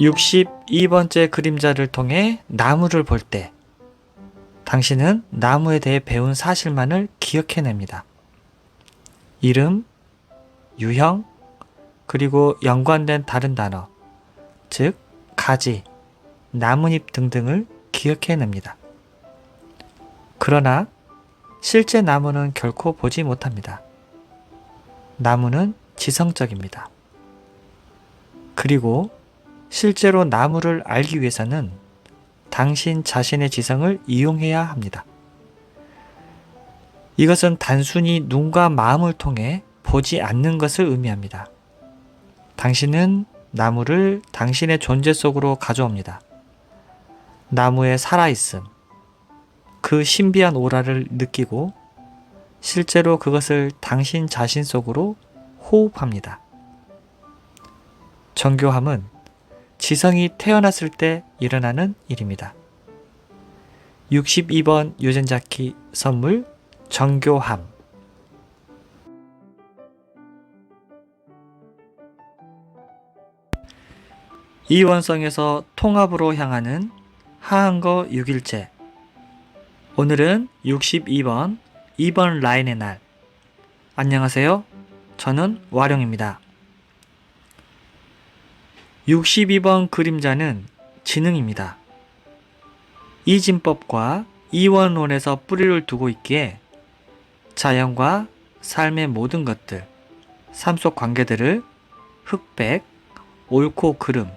62번째 그림자를 통해 나무를 볼 때 당신은 나무에 대해 배운 사실만을 기억해냅니다. 이름, 유형, 그리고 연관된 다른 단어, 즉, 가지, 나뭇잎 등등을 기억해냅니다. 그러나 실제 나무는 결코 보지 못합니다. 나무는 지성적입니다. 그리고 실제로 나무를 알기 위해서는 당신 자신의 지성을 이용해야 합니다. 이것은 단순히 눈과 마음을 통해 보지 않는 것을 의미합니다. 당신은 나무를 당신의 존재 속으로 가져옵니다. 나무의 살아있음, 그 신비한 오라를 느끼고 실제로 그것을 당신 자신 속으로 호흡합니다. 정교함은 지성이 태어났을 때 일어나는 일입니다. 62번 유전자키 선물 정교함 이 원성에서 통합으로 향하는 하한거 6일째 오늘은 62번 2번 라인의 날 안녕하세요. 저는 와룡입니다. 62번 그림자는 지능입니다. 이진법과 이원론에서 뿌리를 두고 있기에 자연과 삶의 모든 것들, 삶 속 관계들을 흑백, 옳고 그름,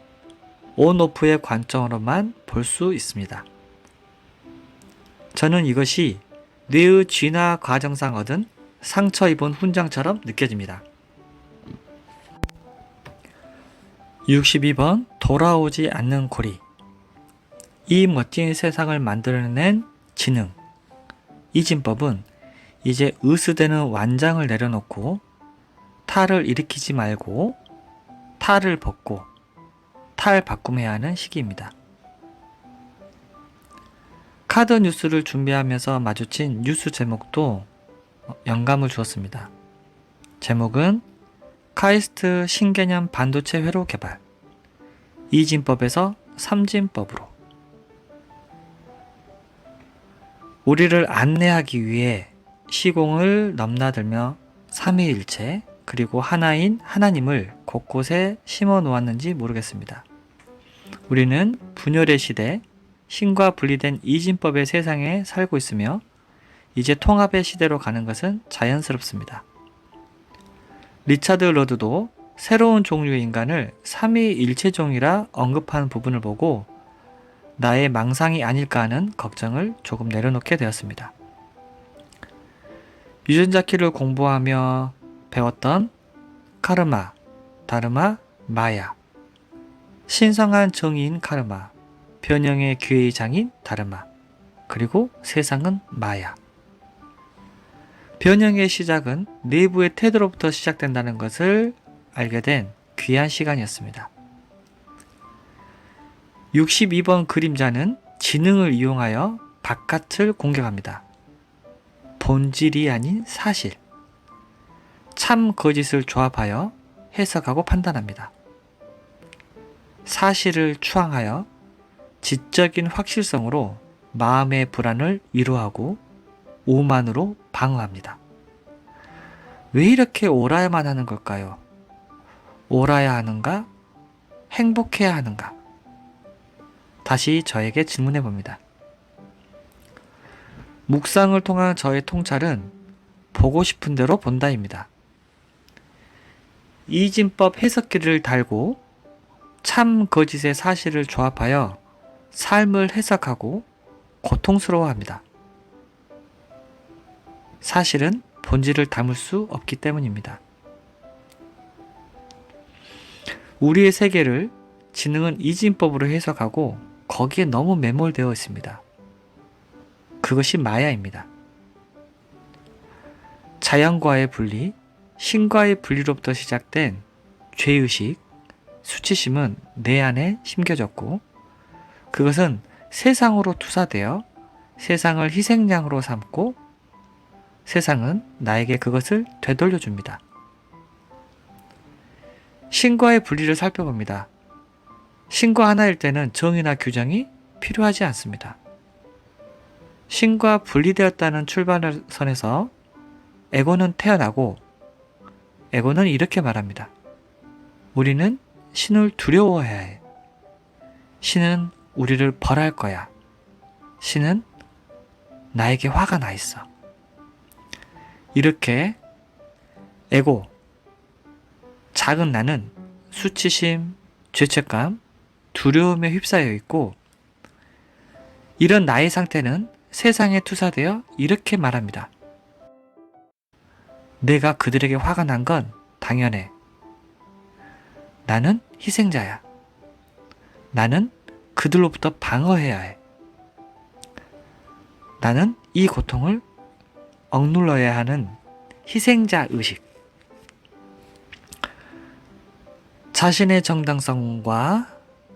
온오프의 관점으로만 볼 수 있습니다. 저는 이것이 뇌의 진화 과정상 얻은 상처 입은 훈장처럼 느껴집니다. 62번 돌아오지 않는 고리 이 멋진 세상을 만들어낸 지능 이진법은 이제 으스대는 완장을 내려놓고 탈을 일으키지 말고 탈을 벗고 탈 바꿈해야 하는 시기입니다. 카드 뉴스를 준비하면서 마주친 뉴스 제목도 영감을 주었습니다. 제목은 카이스트 신개념 반도체 회로 개발 이진법에서 삼진법으로 우리를 안내하기 위해 시공을 넘나들며 삼위일체 그리고 하나인 하나님을 곳곳에 심어 놓았는지 모르겠습니다. 우리는 분열의 시대, 신과 분리된 이진법의 세상에 살고 있으며 이제 통합의 시대로 가는 것은 자연스럽습니다. 리차드 러드도 새로운 종류의 인간을 삼위일체종이라 언급한 부분을 보고 나의 망상이 아닐까 하는 걱정을 조금 내려놓게 되었습니다. 유전자 키를 공부하며 배웠던 카르마, 다르마, 마야, 신성한 정의인 카르마, 변형의 기회의 장인 다르마, 그리고 세상은 마야. 변형의 시작은 내부의 태도로부터 시작된다는 것을 알게 된 귀한 시간이었습니다. 62번 그림자는 지능을 이용하여 바깥을 공격합니다. 본질이 아닌 사실. 참 거짓을 조합하여 해석하고 판단합니다. 사실을 추앙하여 지적인 확실성으로 마음의 불안을 위로하고 오만으로 방어합니다. 왜 이렇게 옳아야만 하는 걸까요? 옳아야 하는가? 행복해야 하는가? 다시 저에게 질문해 봅니다. 묵상을 통한 저의 통찰은 보고 싶은 대로 본다입니다. 이진법 해석기를 달고 참 거짓의 사실을 조합하여 삶을 해석하고 고통스러워합니다. 사실은 본질을 담을 수 없기 때문입니다. 우리의 세계를 지능은 이진법으로 해석하고 거기에 너무 매몰되어 있습니다. 그것이 마야입니다. 자연과의 분리, 신과의 분리로부터 시작된 죄의식, 수치심은 내 안에 심겨졌고 그것은 세상으로 투사되어 세상을 희생양으로 삼고 세상은 나에게 그것을 되돌려 줍니다. 신과의 분리를 살펴봅니다. 신과 하나일 때는 정의나 규정이 필요하지 않습니다. 신과 분리되었다는 출발선에서 에고는 태어나고 에고는 이렇게 말합니다. 우리는 신을 두려워해야 해. 신은 우리를 벌할 거야. 신은 나에게 화가 나 있어. 이렇게 에고, 작은 나는 수치심, 죄책감, 두려움에 휩싸여 있고 이런 나의 상태는 세상에 투사되어 이렇게 말합니다. 내가 그들에게 화가 난 건 당연해. 나는 희생자야. 나는 그들로부터 방어해야 해. 나는 이 고통을 억눌러야 하는 희생자 의식. 자신의 정당성과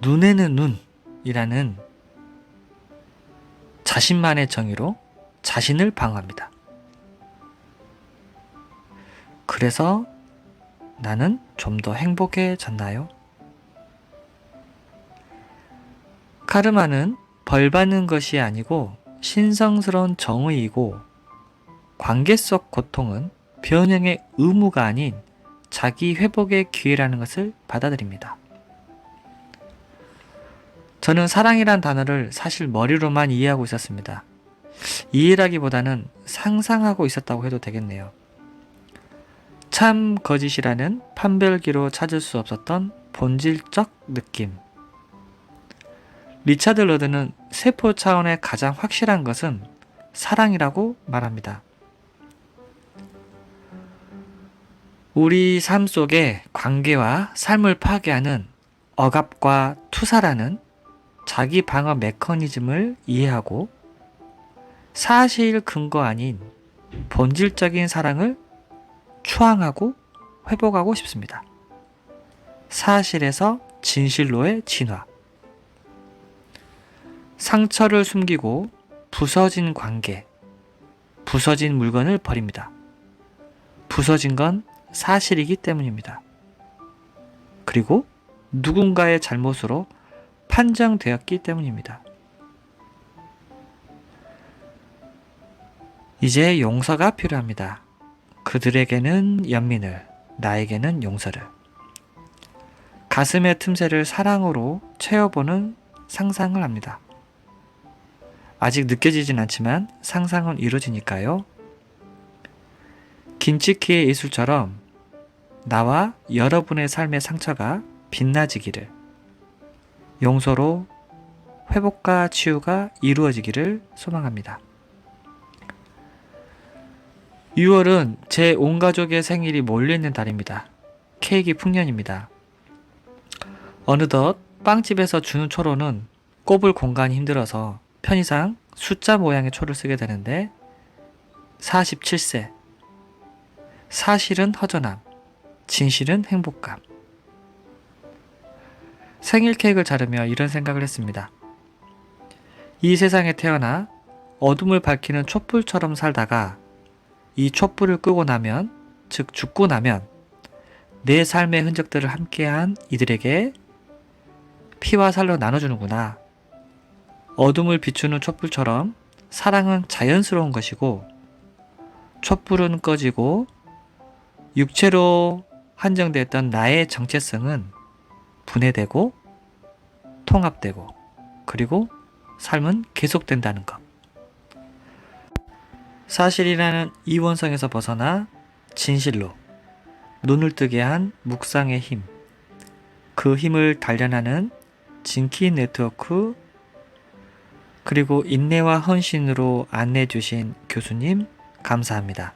눈에는 눈이라는 자신만의 정의로 자신을 방어합니다. 그래서 나는 좀 더 행복해졌나요? 카르마는 벌 받는 것이 아니고 신성스러운 정의이고 관계 속 고통은 변형의 의무가 아닌 자기 회복의 기회라는 것을 받아들입니다. 저는 사랑이란 단어를 사실 머리로만 이해하고 있었습니다. 이해라기보다는 상상하고 있었다고 해도 되겠네요. 참 거짓이라는 판별기로 찾을 수 없었던 본질적 느낌. 리차드 러드는 세포 차원의 가장 확실한 것은 사랑이라고 말합니다. 우리 삶 속의 관계와 삶을 파괴하는 억압과 투사라는 자기 방어 메커니즘을 이해하고 사실 근거 아닌 본질적인 사랑을 추앙하고 회복하고 싶습니다. 사실에서 진실로의 진화. 상처를 숨기고 부서진 관계, 부서진 물건을 버립니다. 부서진 건 사실이기 때문입니다. 그리고 누군가의 잘못으로 판정되었기 때문입니다. 이제 용서가 필요합니다. 그들에게는 연민을, 나에게는 용서를. 가슴의 틈새를 사랑으로 채워보는 상상을 합니다. 아직 느껴지진 않지만 상상은 이루어지니까요. 긴치키의 예술처럼 나와 여러분의 삶의 상처가 빛나지기를, 용서로 회복과 치유가 이루어지기를 소망합니다. 6월은 제 온 가족의 생일이 몰려있는 달입니다. 케이크 풍년입니다. 어느덧 빵집에서 주는 초로는 꼽을 공간이 힘들어서 편의상 숫자 모양의 초를 쓰게 되는데 47세 사실은 허전함 진실은 행복감 생일 케이크를 자르며 이런 생각을 했습니다. 이 세상에 태어나 어둠을 밝히는 촛불처럼 살다가 이 촛불을 끄고 나면, 즉 죽고 나면 내 삶의 흔적들을 함께한 이들에게 피와 살로 나눠주는구나. 어둠을 비추는 촛불처럼 사랑은 자연스러운 것이고 촛불은 꺼지고 육체로 한정됐던 나의 정체성은 분해되고 통합되고 그리고 삶은 계속된다는 것. 사실이라는 이원성에서 벗어나 진실로 눈을 뜨게 한 묵상의 힘. 그 힘을 단련하는 진키 네트워크 그리고 인내와 헌신으로 안내해 주신 교수님 감사합니다.